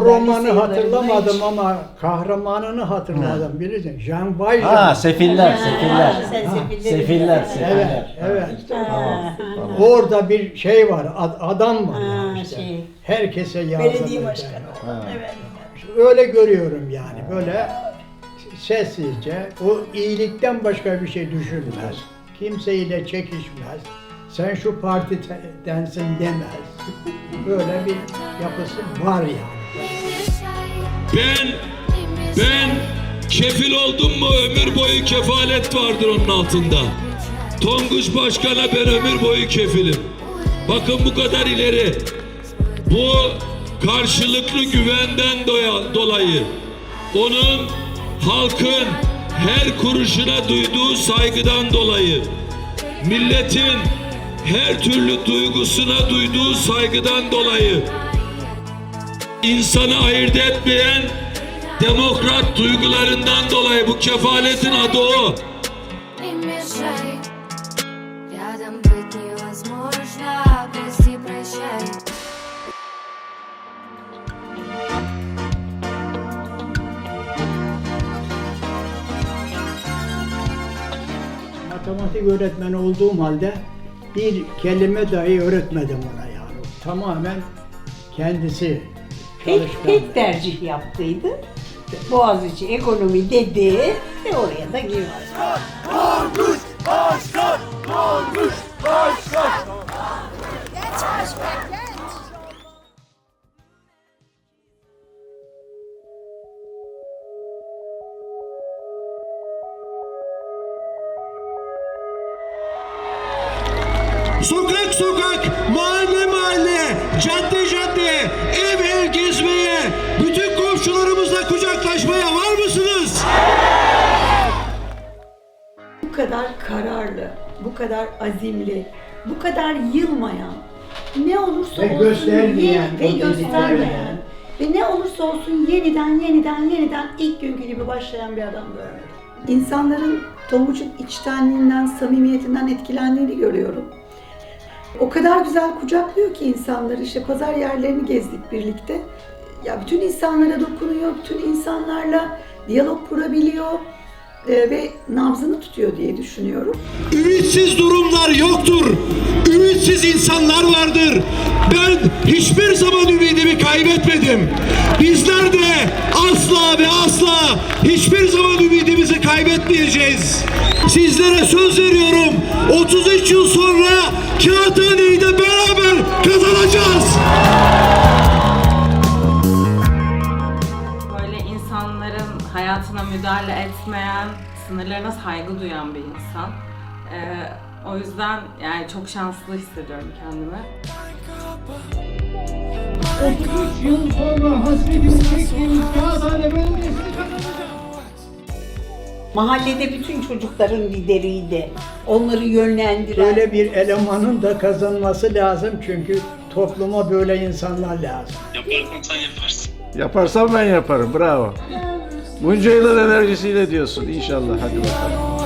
o romanı hatırlamadım hiç- ama kahramanını hatırladım bilirsin. Jean Valjean. Ha sefiller, sefiller. sen Ha, sefilleri Sefiller, biliyorsun. sefiller. Evet, Ha, evet. Tamam, tamam. Orada bir şey var, ad- adam var Ha, yani işte. şey. Herkese yazılır. Belediye başkanı. Ha. Evet. Öyle görüyorum yani, böyle sessizce, o iyilikten başka bir şey düşünmez. Kimseyle çekişmez. Sen şu partidensin demez. Böyle bir yapısı var yani. Ben ben kefil oldum mu ömür boyu kefalet vardır onun altında. Tonguç Başkan'a ben ömür boyu kefilim. Bakın bu kadar ileri. Bu karşılıklı güvenden doya- dolayı onun halkın her kuruşuna duyduğu saygıdan dolayı milletin her türlü duygusuna duyduğu saygıdan dolayı insanı ayırt etmeyen demokrat duygularından dolayı bu kefaletin adı o. matematik öğretmeni olduğum halde bir kelime dahi öğretmedim ona yani. Tamamen kendisi Tek, tek tercih yaptıydı. Boğaziçi ekonomi dedi ve oraya da girmez. Sokak sokak, mahalle mahalle, cadde cadde, ev kadar kararlı, bu kadar azimli, bu kadar yılmayan, ne olursa Ve olsun göstermeyen, ye- ve göstermeyen ve ne olursa olsun yeniden yeniden yeniden ilk günkü gibi başlayan bir adam görmedim. İnsanların Tonguç'un içtenliğinden, samimiyetinden etkilendiğini görüyorum. O kadar güzel kucaklıyor ki insanları. İşte pazar yerlerini gezdik birlikte. Ya bütün insanlara dokunuyor, bütün insanlarla diyalog kurabiliyor ve nabzını tutuyor diye düşünüyorum. Ümitsiz durumlar yoktur. Ümitsiz insanlar vardır. Ben hiçbir zaman ümidimi kaybetmedim. Bizler de asla ve asla hiçbir zaman ümidimizi kaybetmeyeceğiz. Sizlere söz veriyorum. 33 yıl sonra Kağıthane'yi de müdahale etmeyen, sınırlarına saygı duyan bir insan. Ee, o yüzden yani çok şanslı hissediyorum kendimi. 33 yıl sonra çektiğimiz Kağıthane Mahallede bütün çocukların lideriydi. Onları yönlendiren. Böyle bir elemanın da kazanması lazım çünkü topluma böyle insanlar lazım. Yaparsan sen yaparsın. Yaparsam ben yaparım, bravo. Bunca yılın enerjisiyle diyorsun inşallah, hadi bakalım.